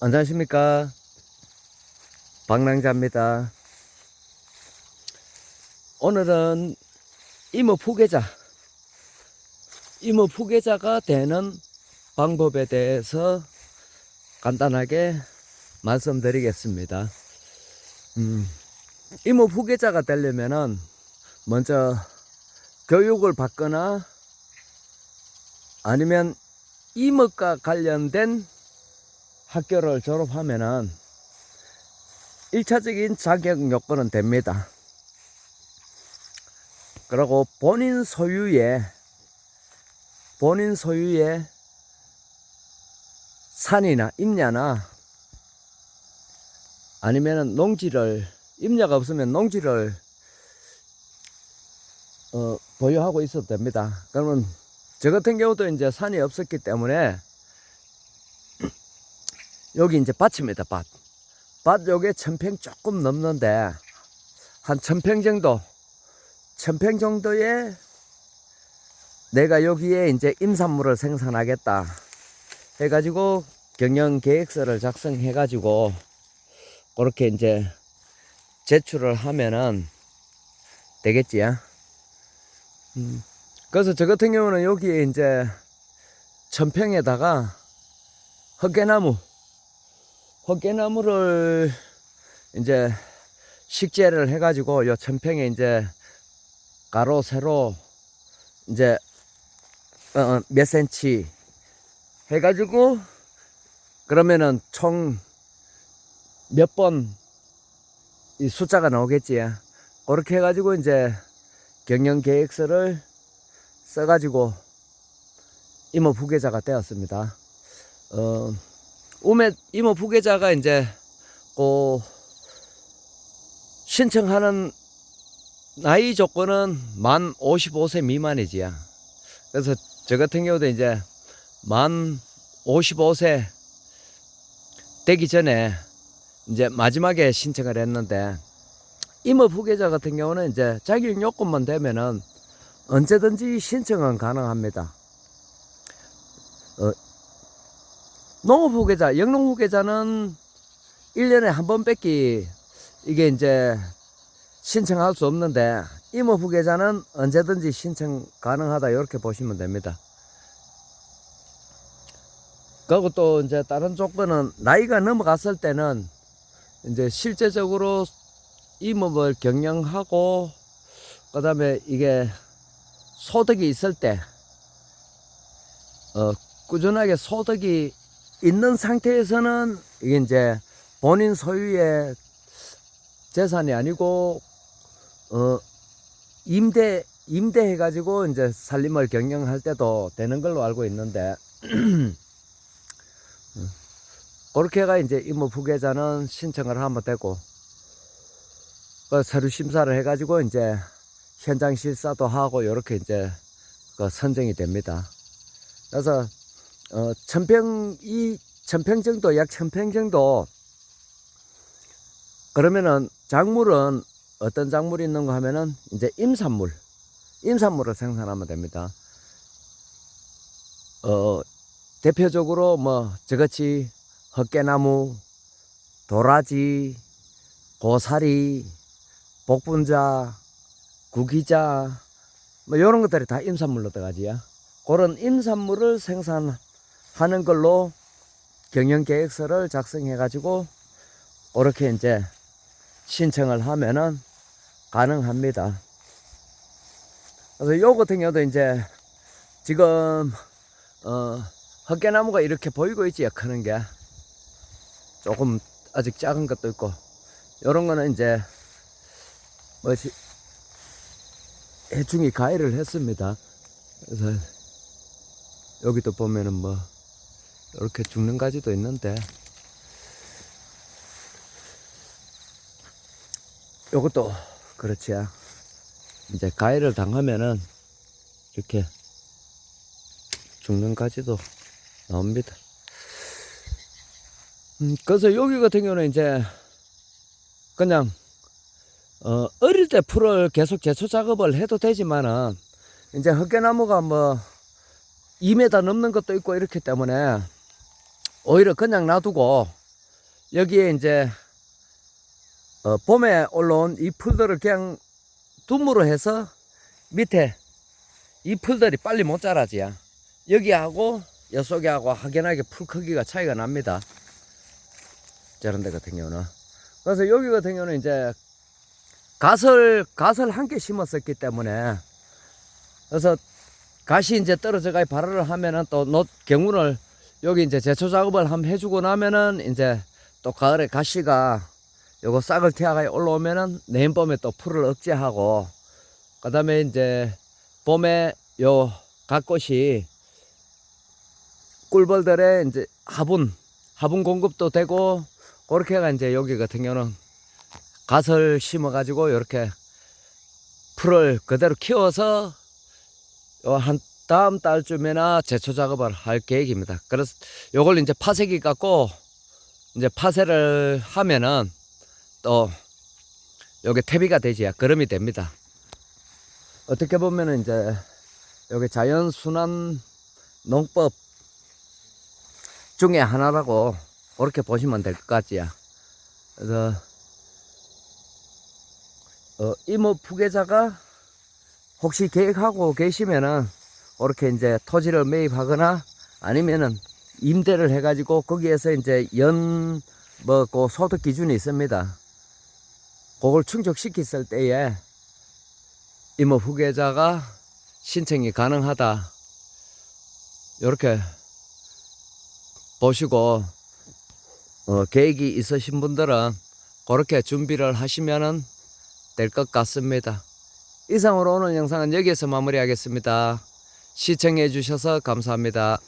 안녕하십니까. 방랑자입니다. 오늘은 이모 후계자, 이모 후계자가 되는 방법에 대해서 간단하게 말씀드리겠습니다. 음, 이모 후계자가 되려면은 먼저 교육을 받거나 아니면 이목과 관련된 학교를 졸업하면은 1차적인 자격 요건은 됩니다. 그리고 본인 소유의 본인 소유의 산이나 임야나 아니면은 농지를 임야가 없으면 농지를 어, 보유하고 있어도 됩니다. 그러면 저 같은 경우도 이제 산이 없었기 때문에 여기 이제 밭입니다, 밭. 밭 요게 천평 조금 넘는데 한 천평 정도, 천평 정도에 내가 여기에 이제 임산물을 생산하겠다 해가지고 경영 계획서를 작성해가지고 그렇게 이제 제출을 하면은 되겠지. 음. 그래서 저 같은 경우는 여기에 이제 천평에다가 헛개나무, 헛개나무를 이제 식재를 해가지고 요 천평에 이제 가로 세로 이제 어, 어, 몇 센치 해가지고 그러면은 총 몇 번 이 숫자가 나오겠지. 그렇게 해가지고 이제 경영 계획서를 써가지고 이모 부계자가 되었습니다. 어, 우메 이모 부계자가 이제 그 신청하는 나이 조건은 만 55세 미만이지야. 그래서 저 같은 경우도 이제 만 55세 되기 전에 이제 마지막에 신청을 했는데 이모 부계자 같은 경우는 이제 자격 요건만 되면은 언제든지 신청은 가능합니다. 어, 농업 후계자, 영농 후계자는 1년에 한 번 뺏기 이게 이제 신청할 수 없는데 이모 후계자는 언제든지 신청 가능하다 이렇게 보시면 됩니다. 그리고 또 이제 다른 조건은 나이가 넘어갔을 때는 이제 실제적으로 임업을 경영하고 그다음에 이게 소득이 있을 때 어, 꾸준하게 소득이 있는 상태에서는 이게 이제 본인 소유의 재산이 아니고 어 임대 임대해 가지고 이제 살림을 경영할 때도 되는 걸로 알고 있는데 그렇게가 이제 임무 부계자는 신청을 하면 되고 그 서류 심사를 해 가지고 이제 현장 실사도 하고 이렇게 이제 그 선정이 됩니다. 그래서 어 천평 이 천평 정도 약 천평 정도 그러면은 작물은 어떤 작물이 있는가 하면은 이제 임산물 임산물을 생산하면 됩니다. 어 대표적으로 뭐 저같이 헛개나무, 도라지, 고사리, 복분자, 구기자 뭐 이런 것들이 다 임산물로 들어가지요. 그런 임산물을 생산 하는 걸로 경영 계획서를 작성해 가지고 그렇게 이제 신청을 하면은 가능합니다. 그래서 요 같은 경우도 이제 지금 어 헛개나무가 이렇게 보이고 있지 크는 게 조금 아직 작은 것도 있고 요런 거는 이제 뭐지 해충이 가해를 했습니다. 그래서 여기도 보면은 뭐 이렇게 죽는 가지도 있는데 요것도 그렇지요. 이제 가해를 당하면은 이렇게 죽는 가지도 나옵니다. 음, 그래서 여기 같은 경우는 이제 그냥 어, 어릴 때 풀을 계속 제초 작업을 해도 되지만은 이제 헛개나무가 뭐 2m 넘는 것도 있고 이렇기 때문에 오히려 그냥 놔두고 여기에 이제 어, 봄에 올라온 이 풀들을 그냥 둠으로 해서 밑에 이 풀들이 빨리 못 자라지야. 여기하고 여속이하고 확연하게 풀 크기가 차이가 납니다. 저런 데 같은 경우는. 그래서 여기 같은 경우는 이제 갓을, 갓을 함께 심었었기 때문에 그래서 갓이 이제 떨어져가 발화를 하면은 또 노, 경운을 여기 이제 제초 작업을 한번 해주고 나면은 이제 또 가을에 가시가 요거 싹을 튀어가 올라오면은 내일 봄에 또 풀을 억제하고 그 다음에 이제 봄에 요 갓꽃이 꿀벌들의 이제 화분 화분 공급도 되고 그렇게가 이제 여기 같은 경우는 갓을 심어 가지고 이렇게 풀을 그대로 키워서 요한 다음 달쯤에나 제초 작업을 할 계획입니다. 그래서 요걸 이제 파쇄기 갖고 이제 파쇄를 하면은 또 요게 퇴비가 되지야 그름이 됩니다. 어떻게 보면은 이제 요게 자연 순환 농법 중에 하나라고 그렇게 보시면 될 것 같지야. 그래서 어, 이모 부계자가 혹시 계획하고 계시면은 그렇게 이제 토지를 매입하거나 아니면은 임대를 해가지고 거기에서 이제 연 뭐 그 소득 기준이 있습니다. 그걸 충족시켰을 때에 이모 후계자가 신청이 가능하다. 이렇게 보시고 어, 계획이 있으신 분들은 그렇게 준비를 하시면은 될것 같습니다. 이상으로 오늘 영상은 여기에서 마무리하겠습니다. 시청해 주셔서 감사합니다.